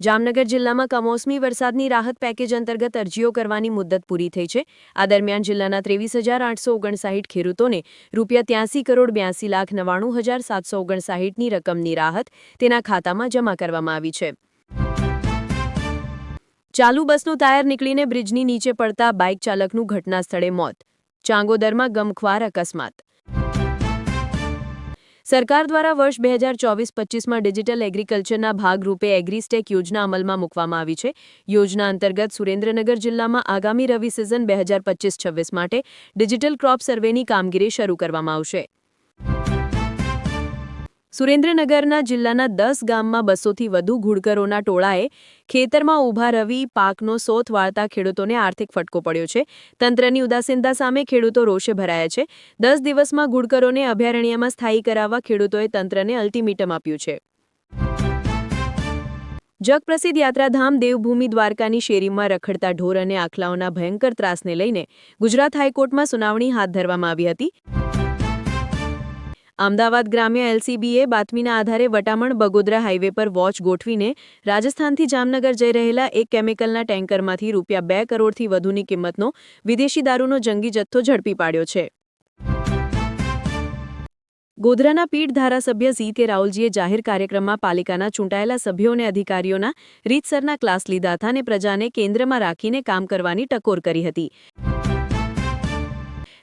જામનગર જિલ્લામાં કમોસમી વરસાદની રાહત પેકેજ અંતર્ગત અરજીઓ કરવાની મુદ્દત પૂરી થઈ છે. આ દરમિયાન જિલ્લાના ત્રેવીસ હજાર આઠસો ઓગણસાઠ ખેડૂતોને રૂપિયા ત્યાસી કરોડ બ્યાસી લાખ નવ્વાણું હજાર સાતસો ઓગણસાઠની રકમની રાહત તેના ખાતામાં જમા કરવામાં આવી છે. ચાલુ બસનું ટાયર નીકળીને બ્રિજની નીચે પડતા બાઇક ચાલકનું ઘટના સ્થળે મોત. ચાંગોદરમાં ગમખ્વાર અકસ્માત. સરકાર દ્વારા વર્ષ બે હજાર ચોવીસ પચીસમાં ડિજિટલ એગ્રીકલ્ચરના ભાગરૂપે એગ્રીસ્ટેક યોજના અમલમાં મૂકવામાં આવી છે. યોજના અંતર્ગત સુરેન્દ્રનગર જિલ્લામાં આગામી રવિ સિઝન બે હજાર પચીસ છવ્વીસ માટે ડિજિટલ ક્રોપ સર્વેની કામગીરી શરૂ કરવામાં આવશે. સુરેન્દ્રનગરના જિલ્લાના દસ ગામમાં બસોથી વધુ ઘુડકરોના ટોળાએ ખેતરમાં ઊભા રવી, પાકનો સોથ વાળતા ખેડૂતોને આર્થિક ફટકો પડ્યો છે. તંત્રની ઉદાસીનતા સામે ખેડૂતો રોષે ભરાયા છે. દસ દિવસમાં ઘુડકરોને અભયારણ્યમાં સ્થાયી કરાવવા ખેડૂતોએ તંત્રને અલ્ટિમેટમ આપ્યું છે. જગપ્રસિદ્ધ યાત્રાધામ દેવભૂમિ દ્વારકાની શેરીમાં રખડતા ઢોર અને આખલાઓના ભયંકર ત્રાસને લઈને ગુજરાત હાઈકોર્ટમાં સુનાવણી હાથ ધરવામાં આવી હતી. અમદાવાદ ગ્રામ્ય એલસીબીએ બાતમીના આધારે વટામણ બગોદરા હાઈવે પર વોચ ગોઠવીને રાજસ્થાનથી જામનગર જઈ રહેલા એક કેમિકલના ટેન્કરમાંથી રૂપિયા બે કરોડથી વધુની કિંમતનો વિદેશી દારૂનો જંગી જથ્થો ઝડપી પાડ્યો છે. ગોધરાના પીઠ ધારાસભ્ય ઝી કે રાહુલજીએ જાહેર કાર્યક્રમમાં પાલિકાના ચૂંટાયેલા સભ્યો અને અધિકારીઓના રીતસરના ક્લાસ લીધા હતા અને પ્રજાને કેન્દ્રમાં રાખીને કામ કરવાની ટકોર કરી હતી.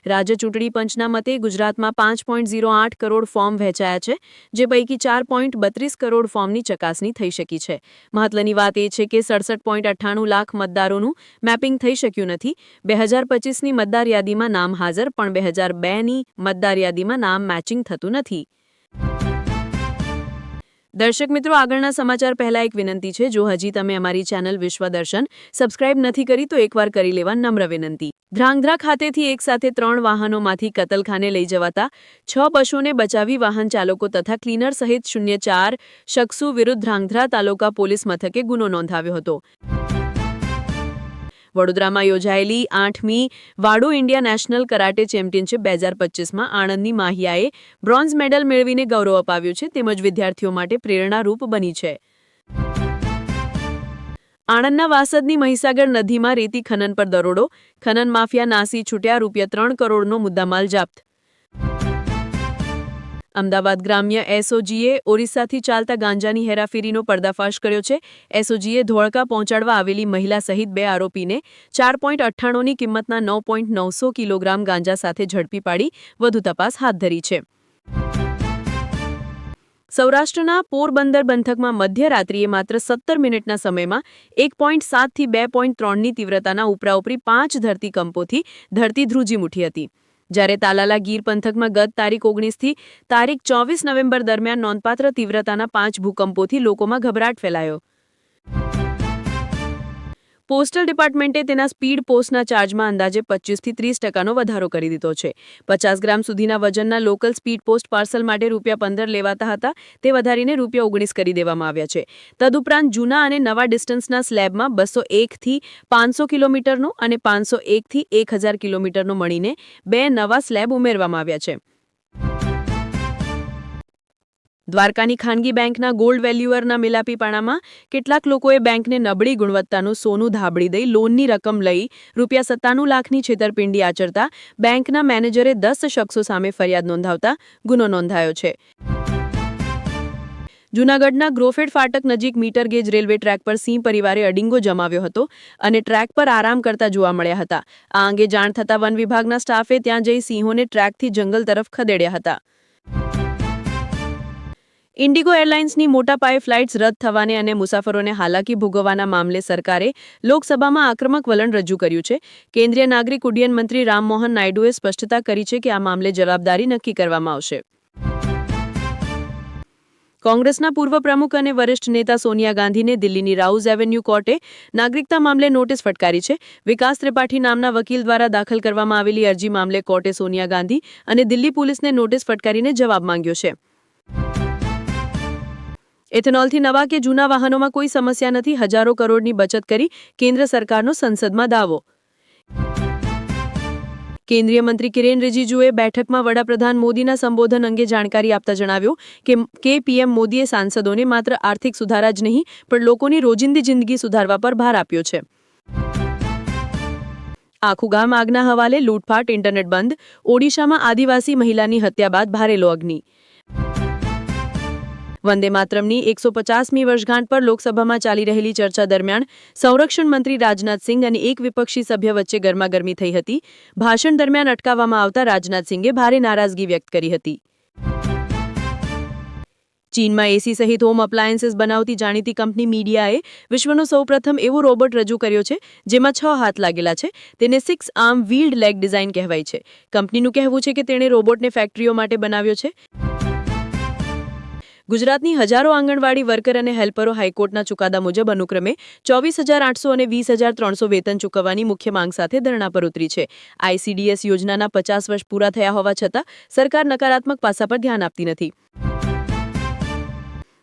રાજ્ય ચૂંટણી પંચના મતે ગુજરાતમાં પાંચ પોઈન્ટ ઝીરો આઠ કરોડ ફોર્મ વહેંચાયા છે, જે પૈકી ચાર પોઈન્ટ બત્રીસ કરોડ ફોર્મની ચકાસણી થઈ શકી છે. મહત્વની વાત એ છે કે સડસઠ પોઈન્ટ અઠ્ઠાણું લાખ મતદારોનું મેપિંગ થઈ શક્યું નથી. બે હજાર પચીસની મતદાર યાદીમાં નામ હાજર, પણ બે હજાર બેની મતદાર યાદીમાં નામ મેચિંગ થતું નથી. દર્શક મિત્રો, આગળના સમાચાર પહેલા એક વિનંતી છે. જો હજી તમે અમારી ચેનલ વિશ્વ દર્શન સબસ્ક્રાઇબ નથી કરી, તો એકવાર કરી લેવા નમ્ર વિનંતી. ધ્રાંગધ્રા ખાતેથી એક સાથે ત્રણ વાહનોમાંથી કતલખાને લઈ જવાતા છ પશુને બચાવી વાહન ચાલકો તથા ક્લીનર સહિત શૂન્ય ચાર શખ્સો વિરુદ્ધ ધ્રાંગધ્રા તાલુકા પોલીસ મથકે ગુનો નોંધાવ્યો હતો. વડોદરામાં યોજાયેલી આઠમી Wado India National karate championship બે હજાર પચીસમાં આણંદની માહિયાએ બ્રોન્ઝ મેડલ મેળવીને ગૌરવ અપાવ્યું છે. તેમજ વિદ્યાર્થીઓ માટે પ્રેરણારૂપ બની છે. આણંદના વાસદની મહીસાગર નદીમાં રેતી ખનન પર દરોડો. ખનન માફિયા નાસી છૂટ્યા રૂપિયા ત્રણ કરોડનો મુદ્દામાલ જપ્ત. અમદાવાદ ગ્રામ્ય એસઓજીએ ઓરિસ્સાથી ચાલતા ગાંજાની હેરાફેરીનો પર્દાફાશ કર્યો છે. એસઓજીએ ધોળકા પહોંચાડવા આવેલી મહિલા સહિત બે આરોપીને ચાર પોઈન્ટ અઠ્ઠાણુંની કિંમતના નવ પોઈન્ટ નવસો કિલોગ્રામ ગાંજા સાથે ઝડપી પાડી વધુ તપાસ હાથ ધરી છે. સૌરાષ્ટ્રના પોરબંદર બંથકમાં મધ્યરાત્રિએ માત્ર સત્તર મિનિટના સમયમાં એક પોઈન્ટ સાતથી બે પોઈન્ટ ત્રણની તીવ્રતાના ઉપરાઉપરી પાંચ ધરતીકંપોથી ધરતી ધ્રુજી ઉઠી હતી. જ્યારે તાલાલા ગીર પંથકમાં ગત તારીખ ઓગણીસથી તારીખ ચોવીસ નવેમ્બર દરમિયાન નોંધપાત્ર તીવ્રતાના પાંચ ભૂકંપોથી લોકોમાં ગભરાટ ફેલાયો. પોસ્ટલ ડિપાર્ટમેન્ટે તેના સ્પીડ પોસ્ટના ચાર્જમાં અંદાજે પચીસથી ત્રીસ ટકાનો વધારો કરી દીધો છે. પચાસ ગ્રામ સુધીના વજનના લોકલ સ્પીડ પોસ્ટ પાર્સલ માટે રૂપિયા પંદર લેવાતા હતા, તે વધારીને રૂપિયા ઓગણીસ કરી દેવામાં આવ્યા છે. તદુપરાંત જૂના અને નવા ડિસ્ટન્સના સ્લેબમાં બસો એકથી પાંચસો કિલોમીટરનો અને પાંચસો એકથી એક હજાર કિલોમીટરનો મળીને બે નવા સ્લેબ ઉમેરવામાં આવ્યા છે. દ્વારકાની ખાનગી બેંકના ગોલ્ડ વેલ્યુઅરના મિલાપીપાણામાં કેટલાક લોકોએ બેંકને નબળી ગુણવત્તાનું સોનું ધાબળી દઈ લોનની રકમ લઈ રૂપિયા સત્તાણું લાખની છેતરપિંડી આચરતા બેંકના મેનેજરે દસ શખ્સો સામે ફરિયાદ નોંધાવતા ગુનો નોંધાયો છે. જૂનાગઢના ગ્રોફેડ ફાટક નજીક મીટર ગેજ રેલવે ટ્રેક પર સિંહ પરિવારે અડિંગો જમાવ્યો હતો અને ટ્રેક પર આરામ કરતા જોવા મળ્યા હતા. આ અંગે જાણ થતાં વન વિભાગના સ્ટાફે ત્યાં જઈ સિંહોને ટ્રેકથી જંગલ તરફ ખદેડ્યા હતા. ઇન્ડિગો એરલાઇન્સની મોટા પાયે ફ્લાઇટ્સ રદ થવાને અને મુસાફરોને હાલાકી ભોગવવાના મામલે સરકારે લોકસભામાં આક્રમક વલણ રજૂ કર્યું છે. કેન્દ્રીય નાગરિક ઉડ્ડયન મંત્રી રામમોહન નાયડુએ સ્પષ્ટતા કરી છે કે આ મામલે જવાબદારી નક્કી કરવામાં આવશે. કોંગ્રેસના પૂર્વ પ્રમુખ અને વરિષ્ઠ નેતા સોનિયા ગાંધીને દિલ્હીની રાઉઝ એવેન્યુ કોર્ટે નાગરિકતા મામલે નોટિસ ફટકારી છે. વિકાસ ત્રિપાઠી નામના વકીલ દ્વારા દાખલ કરવામાં આવેલી અરજી મામલે કોર્ટે સોનિયા ગાંધી અને દિલ્હી પોલીસને નોટિસ ફટકારીને જવાબ માંગ્યો છે. એથેનોલથી નવા કે જૂના વાહનોમાં કોઈ સમસ્યા નથી, હજારો કરોડની બચત કરી કેન્દ્ર સરકારનો સંસદમાં દાવો. કેન્દ્રીય મંત્રી કિરેન રિજિજુએ બેઠકમાં વડાપ્રધાન મોદીના સંબોધન અંગે જાણકારી આપતા જણાવ્યું કે કે પીએમ મોદીએ સાંસદોને માત્ર આર્થિક સુધારા જ નહીં, પણ લોકોની રોજિંદી જિંદગી સુધારવા પર ભાર આપ્યો છે. આખું ગામ આગના હવાલે લૂંટફાટ, ઇન્ટરનેટ બંધ, ઓડિશામાં આદિવાસી મહિલાની હત્યા બાદ ભારેલો અગ્નિ. વંદે માતરમની એકસો પચાસમી વર્ષગાંઠ પર લોકસભામાં ચાલી રહેલી ચર્ચા દરમિયાન સંરક્ષણ મંત્રી રાજનાથસિંહ અને એક વિપક્ષી સભ્ય વચ્ચે ગરમાગરમી થઈ હતી. ભાષણ દરમિયાન અટકાવવામાં આવતા રાજનાથસિંહે ભારે નારાજગી વ્યક્ત કરી હતી. ચીનમાં એસી સહિત હોમ અપ્લાયન્સીસ બનાવતી જાણીતી કંપની મીડિયાએ વિશ્વનો સૌપ્રથમ એવો રોબોટ રજૂ કર્યો છે, જેમાં છ હાથ લાગેલા છે. તેને six arm wheeled leg design કહેવાય છે. કંપનીનું કહેવું છે કે તેણે રોબોટને ફેક્ટરીઓ માટે બનાવ્યો છે. ગુજરાતની હજારો આંગણવાડી વર્કર અને હેલ્પરો હાઈકોર્ટના ચુકાદા મુજબ અનુક્રમે ચોવીસ હજાર આઠસો અને વીસ હજાર ત્રણસો વેતન ચૂકવવાની મુખ્ય માંગ સાથે ધરણા પર ઉતરી છે. આઈસીડીએસ યોજનાના પચાસ વર્ષ પૂરા થયા હોવા છતાં સરકાર નકારાત્મક પાસા પર ધ્યાન આપતી નથી.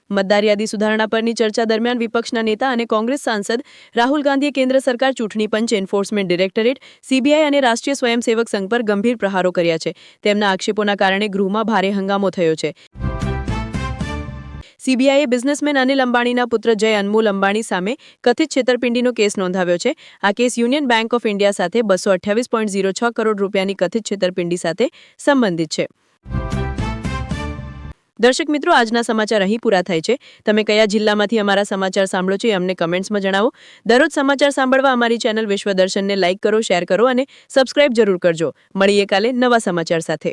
મતદાર યાદી સુધારણા પરની ચર્ચા દરમિયાન વિપક્ષના નેતા અને કોંગ્રેસ સાંસદ રાહુલ ગાંધીએ કેન્દ્ર સરકાર ચૂંટણી પંચ એન્ફોર્સમેન્ટ ડિરેક્ટરેટ, સીબીઆઈ અને રાષ્ટ્રીય સ્વયંસેવક સંઘ પર ગંભીર પ્રહારો કર્યા છે. તેમના આક્ષેપોના કારણે ગૃહમાં ભારે હંગામો થયો છે. સીબીઆઈએ બિઝનેસમેન અનિલ અંબાણીના પુત્ર જય અનમોલ અંબાણી સામે કથિત છેતરપિંડીનો કેસ નોંધાવ્યો છે. આ case union bank of India સાથે બસો કરોડ રૂપિયાની કથિત છેતરપિંડી સાથે સંબંધિત છે. દર્શક મિત્રો, આજના સમાચાર અહીં પૂરા થાય છે. તમે કયા જિલ્લામાંથી અમારા સમાચાર સાંભળો છો એ અમને કમેન્ટ્સમાં જણાવો. દરરોજ સમાચાર સાંભળવા અમારી ચેનલ વિશ્વદર્શનને લાઇક કરો, શેર કરો અને સબસ્ક્રાઇબ જરૂર કરજો. મળીએ કાલે નવા સમાચાર સાથે.